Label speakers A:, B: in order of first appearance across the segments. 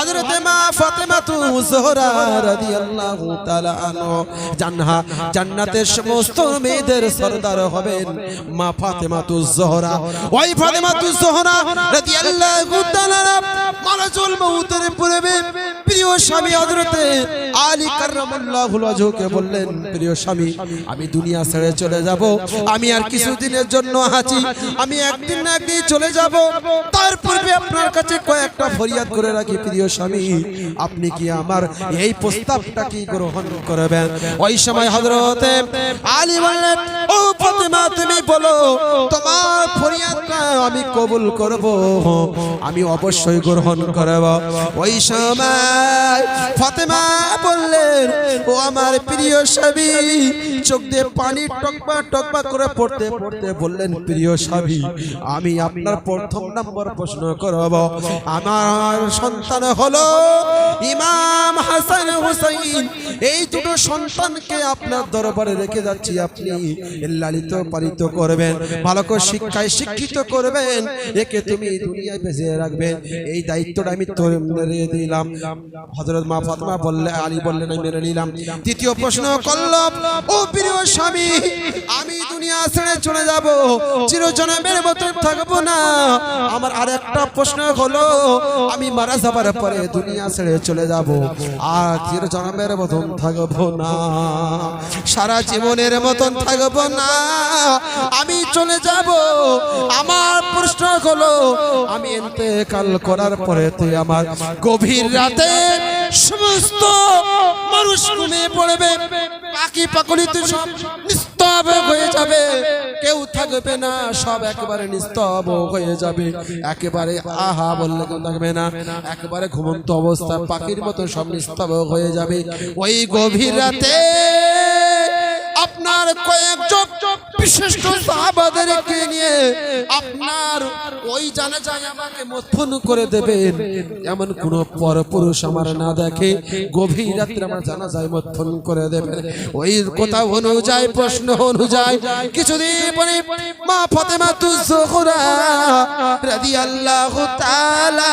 A: হযরতে মা ফাতেমাতু জোহরা রাদিয়াল্লাহু তাআলা আনহা। জান্নাহ জান্নাতের সমস্ত মেয়েদের সরদার হবেন মা ফাতেমাতু জোহরা। ওই ফাতেমাতু জোহরা রাদিয়াল্লাহু তাআলা মউতের পূর্বে প্রিয় স্বামী আলী কাররামাল্লাহু ওয়াজহুকে বললেন, প্রিয় স্বামী, আমি দুনিয়া ছেড়ে চলে যাব। আমি আর কিছুদিনের জন্য আছি। আমি একদিন না একদিন চলে যাব। তার পূর্বে আপনার কাছে কয়েকটা ফরিয়াদ করে রাখি, প্রিয় স্বামী, আপনি কি আমার এই প্রস্তাবটা কি গ্রহণ করবেন? ওই সময় হজরতে আলী বললেন, ও বলো, তোমার ফরিয়াদটা আমি কবুল করব। আমি অবশ্যই গ্রহণ করব। ওই সময় ফাতেমা বললেন, ও আমার প্রিয় স্বামী চোখ দিয়ে পানি টকবা টকবা করে পড়তে পড়তে বললেন, প্রিয় স্বামী আমি আপনার প্রথম নম্বর প্রশ্ন করব। আমার সন্তান হলো ইমাম হাসান হুসাইন। এই দুটো সন্তানকে আপনার দরবারে রেখে যাচ্ছি আপনি। লালিত পালিত করবেন ভালো করে শিক্ষায় শিক্ষিত করবেন একে তুমি দুনিয়ায় বেঁচে রাখবেন। এই দায়িত্বটা আমি তোর মেরে দিলাম হজরত মা ফাতেমা বললে আলী বললেন আমি মেনে নিলাম। তৃতীয় প্রশ্ন করলাম ও প্রিয় স্বামী আমি দুনিয়া ছেড়ে চলে যাব চিরজনমের মতো থাকব না। আমার আর একটা প্রশ্ন হলো আমি মারা যাবার পরে দুনিয়া ছেড়ে চলে যাব আর চিরজনমের মতন থাকব না। সারা জীবনের মতন থাকব না। আমি চলে যাব। আমার প্রশ্ন হলো, আমি ইন্তেকাল করার পরে তুই আমার গভীর রাতে সমস্ত মানুষ ঘুমিয়ে পড়বে, পাখি পাকলিত সব নিস্তব হয়ে যাবে, কেউ থাকবে না, সব একেবারে নিস্তব হয়ে যাবে। একেবারে আহা বললে কেউ থাকবে না, একেবারে ঘুমন্ত অবস্থা পাখির মতো সব নিস্তব হয়ে যাবে। ওই গভীর রাতে আপনার কয়েকজন বিশিষ্ট সাহাবাদেরকে নিয়ে আপনার ওই জানা যায় আমাকে মতফুন করে দেবেন। এমন কোন পরপুরুষ আমার না দেখে গভীর রাত্রে আমার জানা যায় মতফুন করে দেবেন। ওই কথা অনুযায়ী, প্রশ্ন অনুযায়ী কিছুদিন পরে মা ফাতেমা তুজোহরা রাদিয়াল্লাহু তাআলা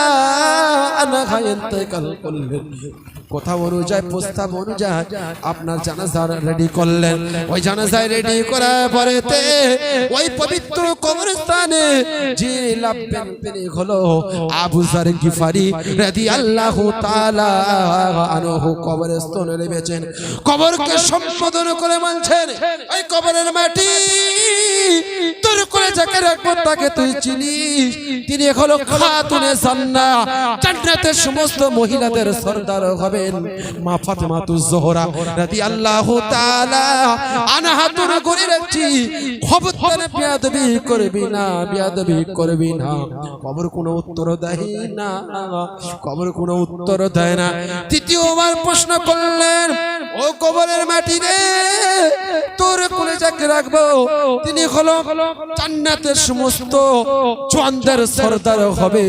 A: আনহা ইন্তেকাল করলেন। কথা অনুযায়ী, প্রস্তাব অনুযায়ী আপনার জানাজা রেডি করলেন। ওই জানাজায় রেডি করার পরেতে ওই পবিত্র কবরস্থানে যে লাভবেন তিনি হলো আবু জার গিফারি রাদিয়াল্লাহু তাআলা আনহু কবরস্থানে নেমেছেন। কবরকে সম্বোধন করে মানছেন ওই কবরের মাটি তোর করে যাকে রাখব তাকে তুই চিনিস। তিনি হলো খাতুনে জান্নাহ জান্নাতের সমস্ত মহিলাদের সর্দার হবেন মা ফাতেমা তু জোহরা রাদিয়াল্লাহু তাআলা আনহা তোর করে রাখছি খবরদার বিয়াদবি করবি না, বিয়াদবি করবি না। কবর কোনো উত্তর দেয় না, কবর কোনো উত্তর দেয় না। তৃতীয়বার প্রশ্ন করলেন ও কবরের মাটি রে তোর কোলে যাকে রাখব, তিনি হলো জান্নাতের সমস্ত জোয়ানদের সর্দার হবে।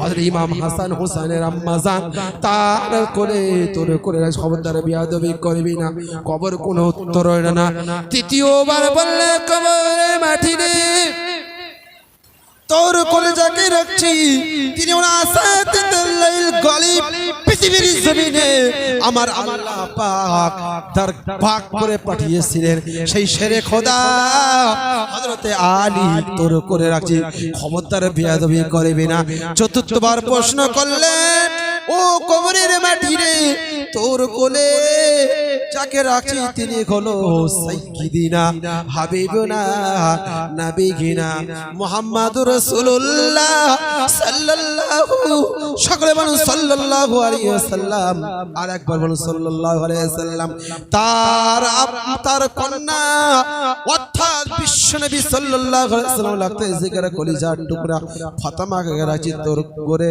A: হযরত ইমাম হাসান হোসেনের আম্মা জান, তার কোলে, তোর কোলে খবরদার বিয়াদবি করবি না। কবর কোনো উত্তর হয় না। তৃতীয়বার বললে, কবরের মাটি রে তোর কোলে যাকে রাখছি, তিনি ওনা আসাতে গলিব পৃথিবীর জমিনে আমার আল্লাহ পাক তার পাক করে পাঠিয়েছিলেন। সেই শেরে খোদা হযরতে আলী তোর করে রাখছি। খবরদার বিয়াদবি করবি না। চতুর্থবার প্রশ্ন করলেন ও কবরের মাটি রে তোর কোলে যাকে রাখছি তিনি হলো সাইয়্যিদিনা, হাবিবুনা, নবিগিনা মুহাম্মাদুর রাসূলুল্লাহ সাল্লাল্লাহু, সকলে বলুন সাল্লাল্লাহু আলাইহি ওয়াসাল্লাম। আর একবার বলুন সাল্লাল্লাহু আলাইহি ওয়াসাল্লাম। তার তার কন্যা, অর্থাৎ বিশ্বনবী সাল্লাল্লাহু আলাইহি ওয়াসাল্লাম লাগতে জিকির, কলিজার টুকরা ফাতেমাকে রাখছি তোর করে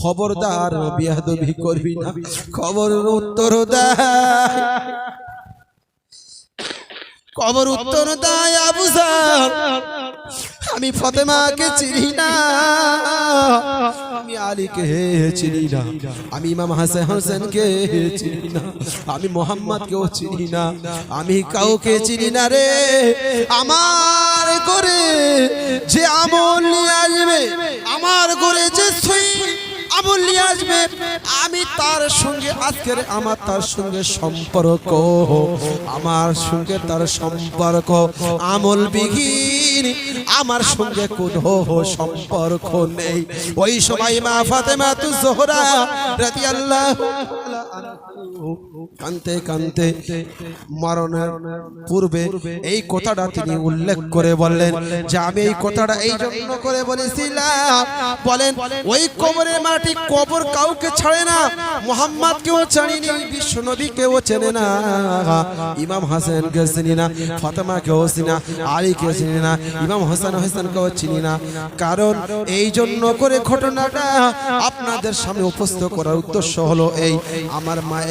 A: খবরদার, বিয়াদবি করবি না। খবর উত্তর দেয়। কবর উত্তর দেয় আবু আমি ফতেমাকে চিনি না। আমি আলীকে চিনি না। আমি ইমাম হাসান হোসেনকে চিনি না। আমি মোহাম্মদকেও চিনি না। আমি কাউকে চিনি না রে। আমার করে যে আমল নিয়ে আসবে আমার করে যে নিয়ে আসবে। আমি তার সঙ্গে আজকের আমার তার সঙ্গে সম্পর্ক। আমার সঙ্গে তার সম্পর্ক আমল বিহীন আমার সঙ্গে কোনো সম্পর্ক নেই। ওই সময় মা ফাতেমা তু জোহরা রাদিয়াল্লাহু কানতে কানতে মরণের পূর্বে এই কথাটা তিনি উল্লেখ করে বললেন যে আমি এই কথাটা এই জন্য করে বলেছিলাম। বলেন, ওই কবরের মাটি কবর কাউকে ছাড়ে না, মোহাম্মদ কেউ ছাড়িনি বিশ্ব নবী কেউ চেনে না, ইমাম হাসান কে চিনি না, ফাতেমা কেউ চিনি না, আলী কে চিনি না, ইমাম হাসান হাসান কেউ চিনি না। কারণ এই জন্য করে ঘটনাটা আপনাদের সামনে উপস্থিত করার উদ্দেশ্য হলো এই, আমার মায়েরা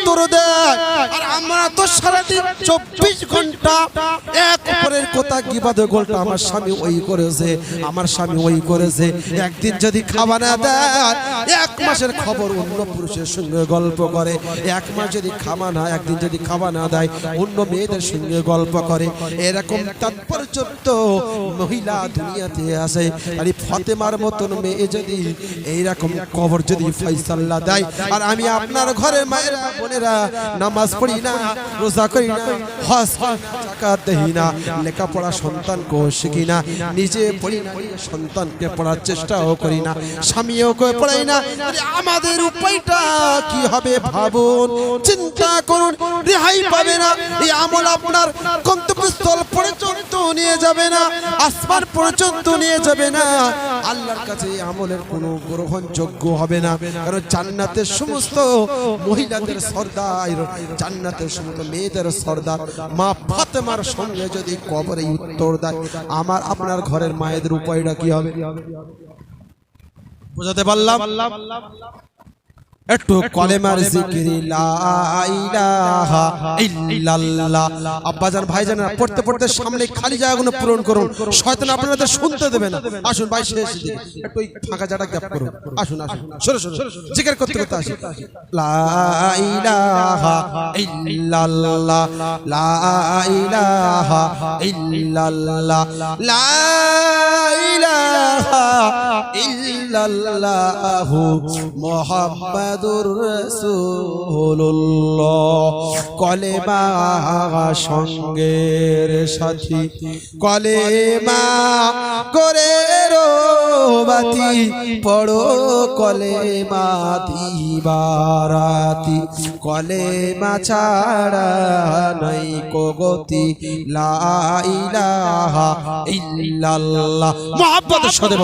A: উত্তর দেয়। আর আমরা তো সারাদিন চব্বিশ ঘণ্টা এক অপরের কথা গিবাদে গোলটা আমার স্বামী ওই করেছে, আমার স্বামী ওই করেছে। একদিন যদি খাওয়া না দেয়, এক মাসের খবর অন্য পুরুষের সঙ্গে গল্প করে। এক মাস যদি খাওয়া না, একদিন যদি খাওয়া না দেয়, অন্য মেয়েদের সঙ্গে গল্প করে। এরকম তাৎপর্য তো মহিলা দুনিয়াতে আসে আর ফতেমার মতন মেয়ে যদি এইরকম কবর যদি ফয়সাল্লা দেয়, আর আমি আপনার ঘরের মায়েরা বোনেরা, নামাজ পড়ি না, রোজা করি না, হজ টাকা দেই না, লেখাপড়া সন্তানকে শিখি না, নিজে পড়ি না সন্তানকে পড়ার চেষ্টাও করি না, স্বামীও করে পড়াই না আমাদের উপায়টা কি হবে ভাবুন, চিন্তা করুন, রেহাই পাবে না, এই আমল আপনার গন্তব্যস্থল পর্যন্ত নিয়ে যাবে না, আসমান পর্যন্ত নিয়ে যাবে না, আল্লাহর কাছে আমলের কোনো গ্রহণযোগ্য হবে না, কারণ জান্নাতের সমস্ত মহিলাদের সর্দার, জান্নাতের সমস্ত মেয়েদের সর্দার। মা ফাতেমার সঙ্গে যদি কবরে উত্তর দেয়, আমার, আপনার ঘরের মায়েদের উপায়টা কি হবে? বোঝাতে পারলাম? একটু কলেমার জিকিরি আব্বাজান ভাইজান পড়তে পড়তে সামনে খালি জায়গাগুলো পূরণ করুন। শয়তান আপনাদের শুনতে দেবে না। আসুন ভাই শেষ একটু ফাঁকা জায়গা গ্যাপ করুন। আসুন আসুন। সরে সরে জিকির করতে করতে আসুন লা ইলাহা ইল্লাল্লাহ। লা ইলাহা ইল্লাল্লাহ। লা ইলাহা ইল্লাল্লাহ মুহাম্মাদুর রসুল্লাহ কলেমা সঙ্গের সাথী কলেমা করে রোবাতি পড়ো কলেমা দিবারাতি। কলেমা ছাড়া নাই কগতি লা ইলাহা ইল্লাল্লাহ। মুহাম্মাদের সাথে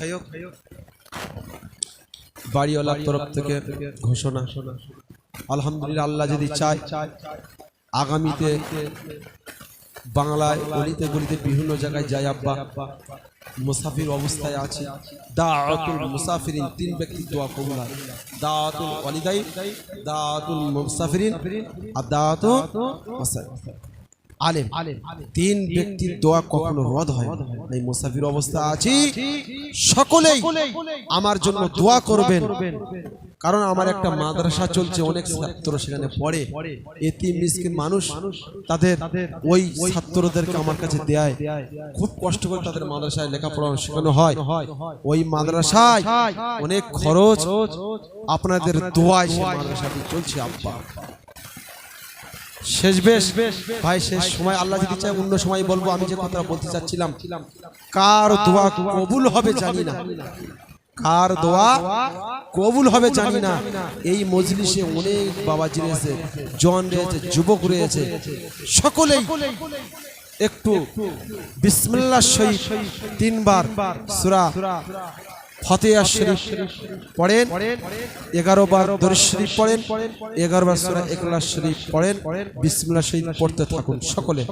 A: যাই হোক বাড়িওয়ালার তরফ থেকে ঘোষণা। আলহামদুলিল্লাহ আল্লাহ যদি চায় আগামীতে বাংলায় গলিতে গলিতে বিভিন্ন জায়গায় যাই আব্বা। মুসাফির অবস্থায় আছে। দাআতুল মুসাফিরিন তিন ব্যক্তি দোয়া কবুল হয়। দাআতুল ওয়ালিদাই দাআতুল মুসাফিরিন আর দাআতু আলেম তিন ব্যক্তির দোয়া কখনো রদ হয় এই মুসাফির অবস্থা আছি। সকলেই আমার জন্য দোয়া করবেন। কারণ আমার একটা মাদ্রাসা চলছে অনেক ছাত্র সেখানে পড়ে। এতি মিসকিন মানুষ তাদের ওই ছাত্রদেরকে আমার কাছে দেয়। খুব কষ্ট করে তাদের মাদ্রাসায় লেখাপড়া শেখানো হয়। ওই মাদ্রাসায় অনেক খরচ আপনাদের দোয়ায় মাদ্রাসাটি চলছে আব্বা। শেষ বেশ। ভাই, শেষ সময় আল্লাহ যদি চায়, অন্য সময় বলব, আমি যে কথা বলতে চাচ্ছিলাম, কার দোয়া কবুল হবে জানি না। কার দোয়া কবুল হবে জানি না। এই মজলিসে অনেক বাবাজি রয়েছে জন রয়েছে, যুবক রয়েছে, সকলেই একটু বিসমিল্লাহ শহীদ তিনবার সুরা শরীফ পড়েন এগারো বার শরীফ পড়েন এগারো বার সুরা এক শরীফ পড়েন বিসমিল্লা শরীফ পড়তে থাকুন সকলে।